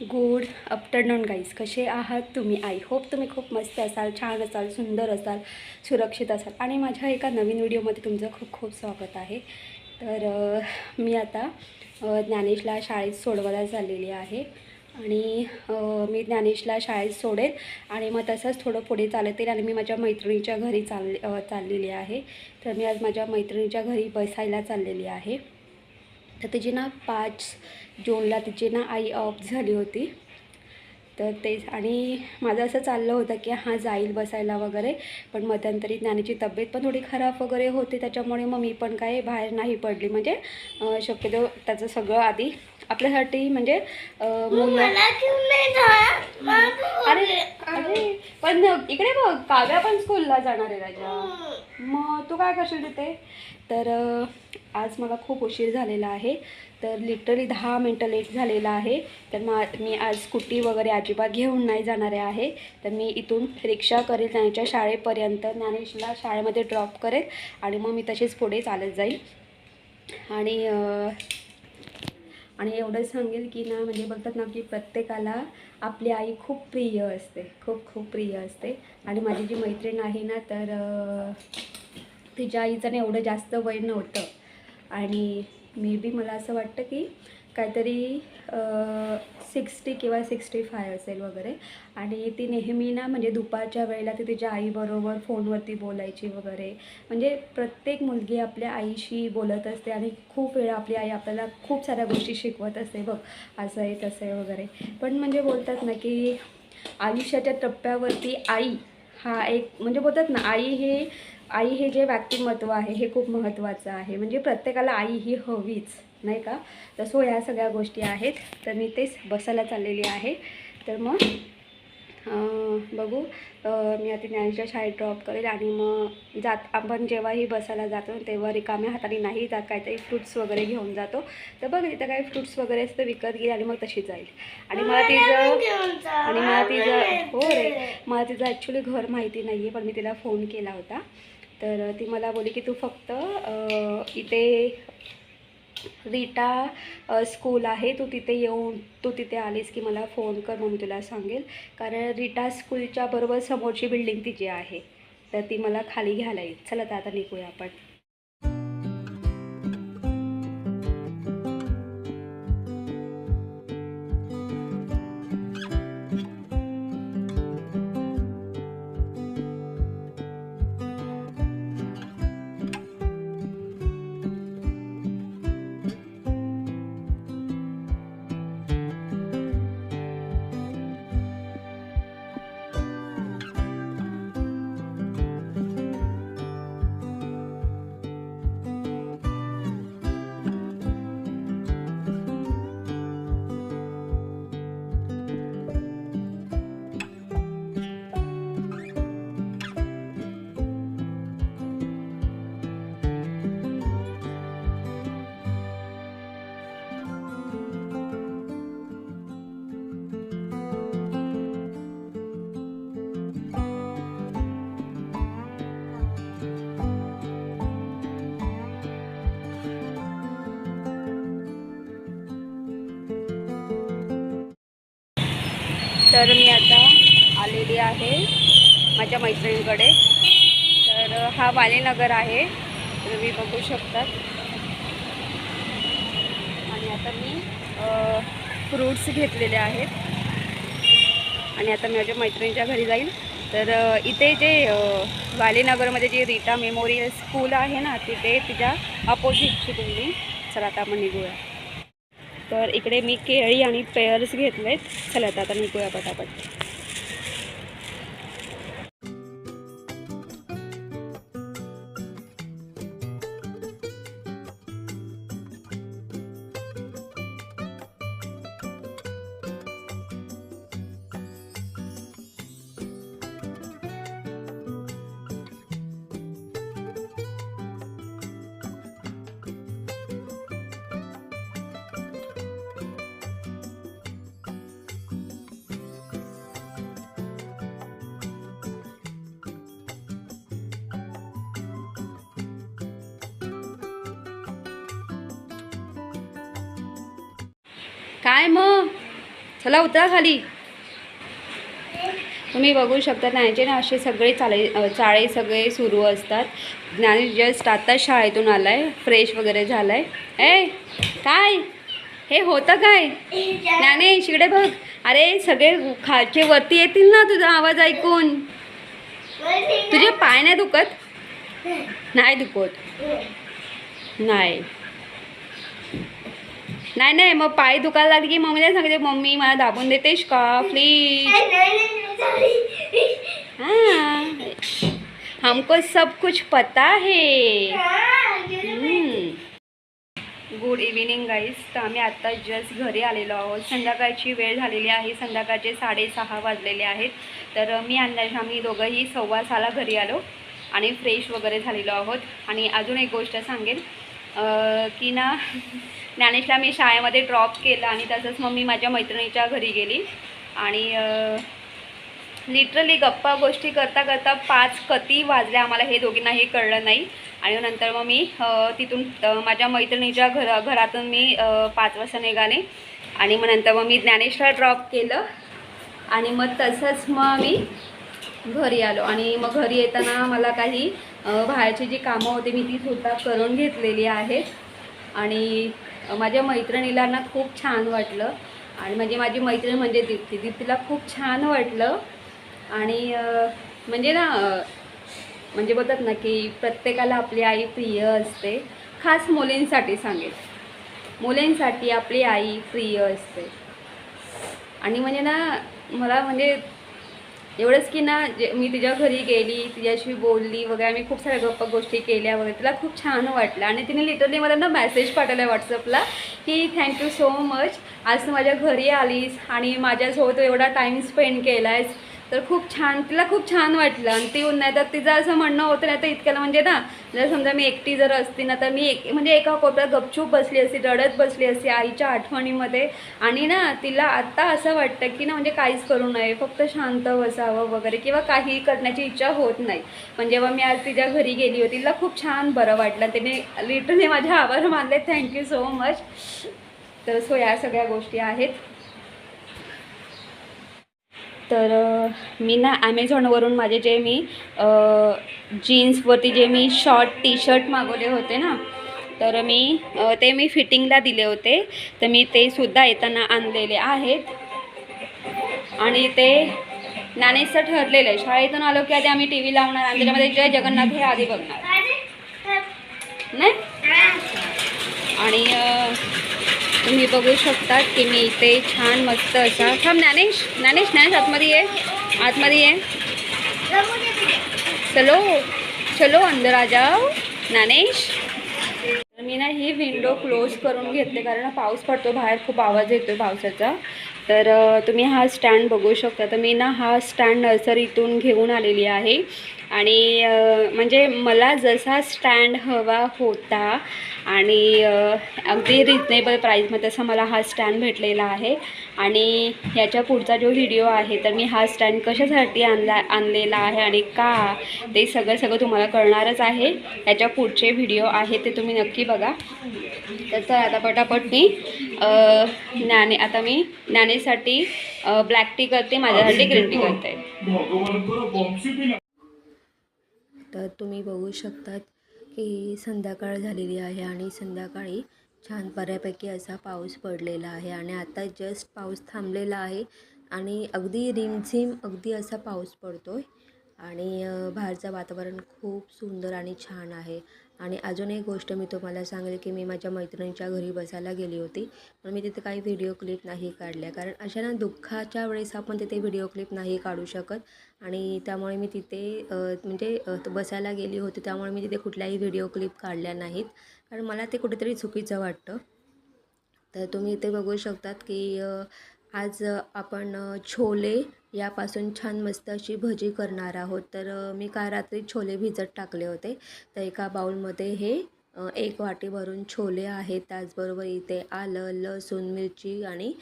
Good afternoon guys कसे आहात तुम्ही? आई होप तुम्ही खूप मस्त असाल छान असाल सुंदर असाल सुरक्षित असाल. आणि माझ्या एका नवीन व्हिडिओमध्ये तुमचं खूप खूप स्वागत आहे. तर मी आता ज्ञानेशला शाळेत सोडवायला चाललेली आहे. आणि मी ज्ञानेशला शाळेत सोडेल आणि मग तसंच थोडं पुढे चालत येईल आणि मी माझ्या मैत्रिणीच्या घरी चाल चाललेली आहे. तर मी आज माझ्या मैत्रिणीच्या घरी बसायला चाललेली आहे. तर तिची ना पाच जूनला तिची ना आई ऑफ झाली होती. तर तेच आणि माझं असं चाललं होतं की हां जाईल बसायला वगैरे पण मध्यंतरी ज्ञानीची तब्येत पण थोडी खराब वगैरे होती त्याच्यामुळे मग मी पण काय बाहेर नाही पडली. म्हणजे शक्यतो त्याचं सगळं आधी आपल्यासाठी म्हणजे अरे अरे पण इकडे बघ काव्या पण स्कूलला जाणार आहे राजा. मग तू काय करशील तिथे? तर आज मला खूप उशीर झालेला आहे. तर लिटरली दहा मिनटं लेट झालेला आहे. तर मग मी आज स्कूटी वगैरे अजिबात घेऊन नाही जाणारे आहे. तर मी इथून रिक्षा करेल त्यांच्या शाळेपर्यंत ज्ञानेशला शाळेमध्ये ड्रॉप करेल आणि मग मी तशीच पुढे चालत जाईल. आणि आणि एवढं सांगेल की ना म्हणजे बघतात ना की प्रत्येकाला आपली आई खूप प्रिय असते. खूप खूप प्रिय असते. आणि माझी जी मैत्रीण आहे ना तर तिच्या आईचं ना एवढं जास्त वय नव्हतं. आणि मे बी मला असं वाटतं की काहीतरी सिक्स्टी किंवा सिक्स्टी फाय असेल वगैरे. आणि ती नेहमी ना म्हणजे दुपारच्या वेळेला ती तिच्या आईबरोबर फोनवरती बोलायची वगैरे. म्हणजे प्रत्येक मुलगी आपल्या आईशी बोलत असते आणि खूप वेळा आपली आई आपल्याला खूप साऱ्या गोष्टी शिकवत असते बघ असं आहे तसं आहे वगैरे. पण म्हणजे बोलतात ना की आयुष्याच्या टप्प्यावरती आई हा एक म्हणजे बोलतात ना आई हे आई हे जे व्यक्तिमत्व आहे हे खूप महत्त्वाचं आहे. म्हणजे प्रत्येकाला आई ही हवीच नाही का? तर सो ह्या सगळ्या गोष्टी आहेत. तर मी तेच बसायला चाललेली आहे. तर मग बघू. मी आता ज्ञानेशच्या शाळेत ड्रॉप करेल आणि मग जात आपण जेव्हाही बसायला जातो तेव्हा रिकाम्या हाताने नाही जात काहीतरी फ्रुट्स वगैरे घेऊन जातो. तर बघ तिथं काही फ्रुट्स वगैरे असतं विकत घेईल आणि मग तशी जाईल. आणि मला तिचं आणि मला तिचं हो रे. मला तिचं ॲक्च्युली घर माहिती नाही आहे पण मी तिला फोन केला होता. तर ती मला बोली की तू फक्त इथे रीटा स्कूल आहे तू तिथे येऊन तू तिथे आलीस की मला फोन कर मग मी तुला सांगेल. कारण रीटा स्कूलच्या बरोबर समोरची बिल्डिंग तिची आहे. तर ती मला खाली घ्यायला येईल. चला तर आता निघूया आपण. तर मी आता आलेली आहे माझ्या मैत्रिणीकडे. तर हा वालेनगर आहे. तुम्ही बघू शकतात. आणि आता मी फ्रूट्स घेतलेले आहेत. आणि आता मी माझ्या मैत्रिणीच्या घरी जाईल तर इथे जे वालेनगरमध्ये जे रीटा मेमोरियल स्कूल आहे ना तिथे तिच्या अपोजिटची बिल्डिंग चला आता आपण निघूया. तर इकडे मी केळी आणि पेअर्स घेतलेत. चला आता आता निघूया पटापट. काय मग? चला उतरा खाली. तुम्ही बघू शकता त्यांचे ना असे सगळे चाळे चाळे सगळे सुरू असतात. ज्ञानी जस्ट आत्ताच शाळेतून आलाय फ्रेश वगैरे झालाय. ए काय? हे होतं काय? ज्ञाने शिकडे बघ. अरे सगळे खालचे वरती येतील ना तुझा आवाज ऐकून? तुझे पाय नाही दुखत? नाही दुखत. नाही. नाही नाही मग पाय दुखायला लागले की मम्मीला सांगते मम्मी मला दाबून देतेस का? प्लीज हाँ. हमको सब कुछ पता है. गुड इव्हिनिंग गाईज तर आम्ही आत्ता जस्ट घरी आलेलो आहोत. संध्याकाळची वेळ झालेली आहे. संध्याकाळचे साडेसहा वाजलेले आहेत. तर मी अंदाज आम्ही दोघंही सव्वा सहाला घरी आलो आणि फ्रेश वगैरे झालेलो आहोत. आणि अजून एक गोष्ट सांगेन. की ना ज्ञानेशला मी शाळेमध्ये ड्रॉप केलं आणि तसंच मग मी माझ्या मैत्रिणीच्या घरी गेली. आणि लिटरली गप्पा गोष्टी करता करता पाच कती वाजल्या. आम्हाला हे दोघींना हे कळलं नाही. आणि नंतर मग मी तिथून माझ्या मैत्रिणीच्या घर घरातून मी पाच वाजता निघाले. आणि मग नंतर मग मी ज्ञानेशला ड्रॉप केलं. आणि मग तसंच मग मी घरी आलो. आणि मग घरी येताना मला काही बाहेरची जी कामं होती मी ती स्वतः करून घेतलेली आहेत. आणि माझ्या मैत्रिणीला ना खूप छान वाटलं. आणि म्हणजे माझी मैत्रीण म्हणजे दीप्ती. दीप्तीला खूप छान वाटलं. आणि म्हणजे ना म्हणजे बोलतात ना की प्रत्येकाला आपली आई प्रिय असते. खास मुलींसाठी सांगेल मुलींसाठी आपली आई प्रिय असते. आणि म्हणजे ना मला म्हणजे एवढंच की ना जे मी तिच्या घरी गेली तिच्याशी बोलली वगैरे आम्ही खूप साऱ्या गप्पा गोष्टी केल्या वगैरे. तिला खूप छान वाटलं. आणि तिने लिटरली मला ना मेसेज पाठवला आहे व्हॉट्सअपला की थँक्यू सो मच आज तू माझ्या घरी आलीस आणि माझ्यासोबत एवढा टाईम स्पेंड केला आहेस तर खूप छान तिला खूप छान वाटलं. आणि ती नाही तर तिचं असं म्हणणं होतं नाही तर इतक्याला म्हणजे ना जर समजा मी एकटी जर असती ना तर मी एक म्हणजे एका कोपऱ्यात गपचूप बसली असती रडत बसली असती आईच्या आठवणीमध्ये. आणि ना तिला आत्ता असं वाटतं की ना म्हणजे काहीच करू नये फक्त शांत बसावं वगैरे किंवा काही करण्याची इच्छा होत नाही. पण जेव्हा मी आज तिच्या घरी गेली होती तिला खूप छान बरं वाटलं. तिने लिटरली माझे आभार मानले. थँक्यू सो मच तर सो या सगळ्या गोष्टी आहेत. तर मी ना ॲमेझॉनवरून माझे जे मी जीन्सवरती जे मी शॉर्ट टी शर्ट मागवले होते ना तर मी ते मी फिटिंगला दिले होते. तर मी ते सुद्धा येताना आणलेले आहेत. आणि ते ज्ञानेशचं ठरलेलं आहे. शाळेतून आलो की आधी आम्ही टी व्ही लावणार आणि त्याच्यामध्ये जय जगन्नाथ हे आधी बघणार. नाही? आणि तुम्ही बघू शकता की मी इथे छान मस्त असा थांब ज्ञानेश ज्ञानेश ज्ञानेश आतमध्ये ये. आतमध्ये ये. चलो चलो अंदर आ जाओ. ज्ञानेश. तर मी ना ही विंडो क्लोज करून घेतले कारण पाऊस पडतो बाहेर खूप आवाज येतो पावसाचा. तर तुम्ही हा स्टँड बघू शकता. तर मी ना हा स्टँड नर्सरीतून घेऊन आलेली आहे. आणि म्हणजे मला जसा स्टँड हवा होता आणि अगदी रिजनेबल प्राईजमध्ये असं मला हा स्टँड भेटलेला आहे. आणि याच्या पुढचा जो व्हिडिओ आहे तर मी हा स्टँड कशासाठी आणला आणलेला आहे आणि का ते सगळं सगळं तुम्हाला कळणारच आहे. याच्या पुढचे व्हिडिओ आहे ते तुम्ही नक्की बघा. तर आता पटापट मी ज्ञाने आता मी ज्ञानेसाठी ब्लॅक टी करते माझ्यासाठी ग्रीन टी करते. तर तुम्ही बघू शकतात की संध्याकाळ झालेली आहे आणि संध्याकाळी छान बऱ्यापैकी असा पाऊस पडलेला आहे आणि आता जस्ट पाऊस थांबलेला आहे आणि अगदी रिमझिम अगदी असा पाऊस पडतो आहे आणि बाहेरचं वातावरण खूप सुंदर आणि छान आहे. आणि अजून एक गोष्ट मी तुम्हाला सांगेल की मी माझ्या मैत्रिणीच्या घरी बसायला गेली होती. पण मी तिथे काही व्हिडिओ क्लिप नाही काढल्या. कारण अशा ना दुःखाच्या वेळेस आपण तिथे व्हिडिओ क्लिप नाही काढू शकत. आणि त्यामुळे मी तिथे म्हणजे बसायला गेली होती. त्यामुळे मी तिथे कुठल्याही व्हिडिओ क्लिप काढल्या नाहीत. कारण मला ते कुठेतरी चुकीचं वाटतं. तर तुम्ही इथे बघू शकतात की आज आपण छोले यापासून छान मस्त अशी भजी करणार आहोत. तर मी काल रात्री छोले भिजत टाकले होते. तर एका बाउलमध्ये हे एक वाटी भरून छोले आहेत. त्याचबरोबर इथे आलं लसूण मिरची आणि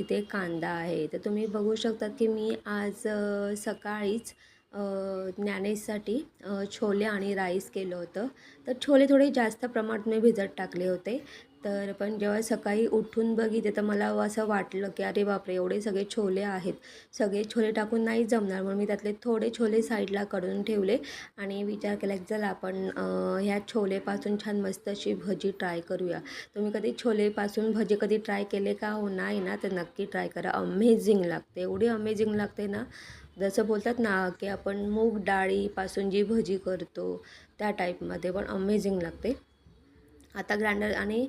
इथे कांदा आहे. तर तुम्ही बघू शकतात की मी आज सकाळीच ज्ञानेशसाठी छोले आणि राईस केलं होतं. तर छोले थोडे जास्त प्रमाणात मी भिजत टाकले होते. तर पण जेव्हा सकाळी उठून बघितले तर मला असं वाटलं की अरे बापरे एवढे सगळे छोले आहेत. सगळे छोले टाकून नाही जमणार. म्हणून मी त्यातले थोडे छोले साईडला काढून ठेवले आणि विचार केला की चला आपण ह्या छोलेपासून छान मस्त अशी भजी ट्राय करूया. तुम्ही कधी छोलेपासून भजी कधी ट्राय केले का हो? नाही ना तर नक्की ट्राय करा. अमेझिंग लागते. एवढी अमेझिंग लागते ना. जसं बोलतात ना की आपण मूग डाळीपासून जी भजी करतो त्या टाईपमध्ये पण अमेझिंग लागते. आता ग्राइंडर आणि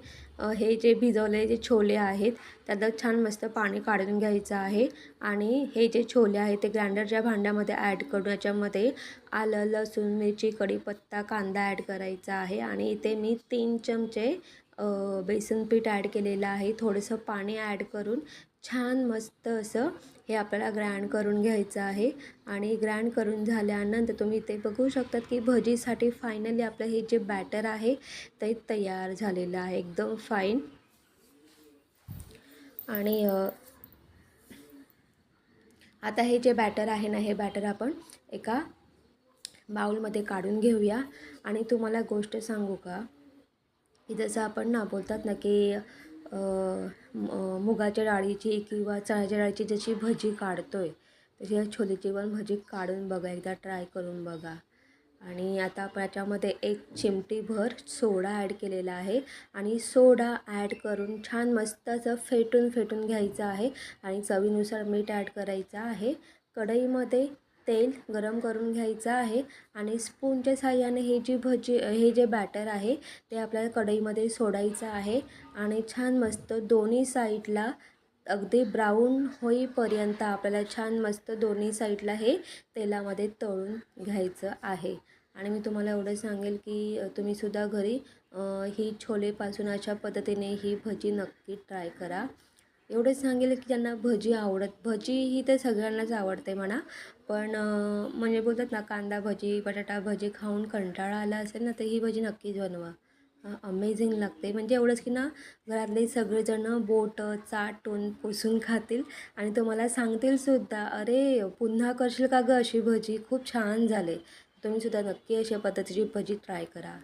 हे जे भिजवले जे छोले आहेत त्यात छान मस्त पाणी काढून घ्यायचं आहे. आणि हे जे छोले आहेत ते ग्राइंडरच्या भांड्यामध्ये ॲड करून याच्यामध्ये आलं लसूण मिरची कढीपत्ता कांदा ॲड करायचा आहे. आणि इथे मी तीन चमचे बेसन पीठ ॲड केलेलं आहे. थोडंसं पाणी ॲड करून छान मस्त असं हे आपल्याला ग्राइंड करून घ्यायचं आहे. आणि ग्राइंड करून झाल्यानंतर तुम्ही इथे बघू शकतात की भजीसाठी फायनली आपलं हे जे बॅटर आहे ते तयार झालेलं आहे. एकदम फाईन आणि आता हे जे बॅटर आहे ना हे बॅटर आपण एका बाउलमध्ये काढून घेऊया. आणि तुम्हाला गोष्ट सांगू का? की जसं आपण ना बोलतात ना की मुगाच्या डाळीची किंवा चण्याच्या डाळीची जशी भजी काढतो आहे तशी छोलीची छोलेची पण भजी काढून बघा एकदा ट्राय करून बघा. आणि आता आपण याच्यामध्ये एक चिमटीभर सोडा ॲड केलेला आहे आणि सोडा ॲड करून छान मस्त असं फेटून फेटून घ्यायचं आहे आणि चवीनुसार मीठ ॲड करायचं आहे. कढईमध्ये तेल गरम करून घ्यायचं आहे आणि स्पूनच्या साह्याने हे जी भजी हे जे बॅटर आहे ते आपल्याला कढईमध्ये सोडायचं आहे आणि छान मस्त दोन्ही साईडला अगदी ब्राऊन होईपर्यंत आपल्याला छान मस्त दोन्ही साईडला हे तेलामध्ये तळून घ्यायचं आहे. आणि मी तुम्हाला एवढं सांगेल की तुम्ही तुम्हीसुद्धा घरी ही छोलेपासून अशा पद्धतीने ही भजी नक्की ट्राय करा. एवढंच सांगेल की ज्यांना भजी आवडत भजी ही तर सगळ्यांनाच आवडते म्हणा. पण म्हणजे बोलतात ना कांदा भजी बटाटा भजी खाऊन कंटाळा आला असेल ना तर ही भजी नक्कीच बनवा. अमेझिंग लागते. म्हणजे एवढंच की ना घरातले सगळेजणं बोटं चाटून पुसून खातील आणि तुम्हाला सांगतील सुद्धा अरे पुन्हा करशील का गं अशी भजी? खूप छान झाले. तुम्ही सुद्धा नक्की अशा पद्धतीची भजी ट्राय करा.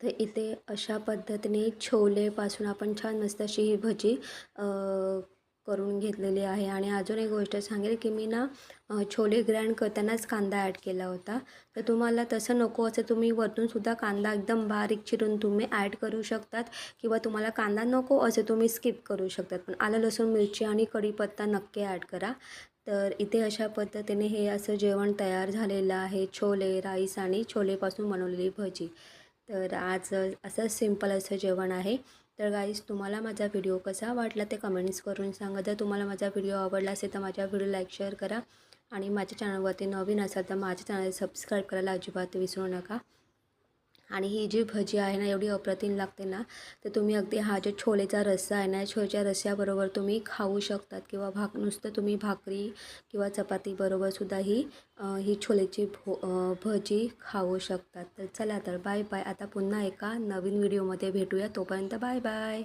तर इथे अशा पद्धतीने छोलेपासून आपण छान मस्त अशी ही भजी करून घेतलेली आहे. आणि अजून एक गोष्ट सांगेल की मी ना छोले ग्रँड करतानाच कांदा ॲड केला होता. तर तुम्हाला तसं नको असं तुम्ही वरतूनसुद्धा कांदा एकदम बारीक चिरून तुम्ही ॲड करू शकतात किंवा तुम्हाला कांदा नको असं तुम्ही स्किप करू शकतात. पण आलं लसूण मिरची आणि कढीपत्ता नक्की ॲड करा. तर इथे अशा पद्धतीने हे असं जेवण तयार झालेलं आहे. छोले राईस आणि छोलेपासून बनवलेली भजी. तर आज असं सिंपल असं जेवण आहे. तर गाईज तुम्हाला माझा व्हिडिओ कसा वाटला ते कमेंट्स करून सांगा. जर तुम्हाला माझा व्हिडिओ आवडला असेल तर माझ्या व्हिडिओ लाईक शेअर करा. आणि माझ्या चॅनलवरती नवीन असाल तर माझ्या चॅनल सबस्क्राईब करायला अजिबात विसरू नका. आणि ही जी भजी आहे ना एवढी अप्रतिम लागते ना तर तुम्ही अगदी हा जो छोलेचा रस्सा आहे ना छोलेच्या रस्स्याबरोबर तुम्ही खाऊ शकतात किंवा भाक नुसतं तुम्ही भाकरी किंवा चपातीबरोबर सुद्धा ही ही छोलेची भो भजी खाऊ शकतात. तर चला तर बाय बाय आता पुन्हा एका नवीन व्हिडिओमध्ये भेटूया. तोपर्यंत बाय बाय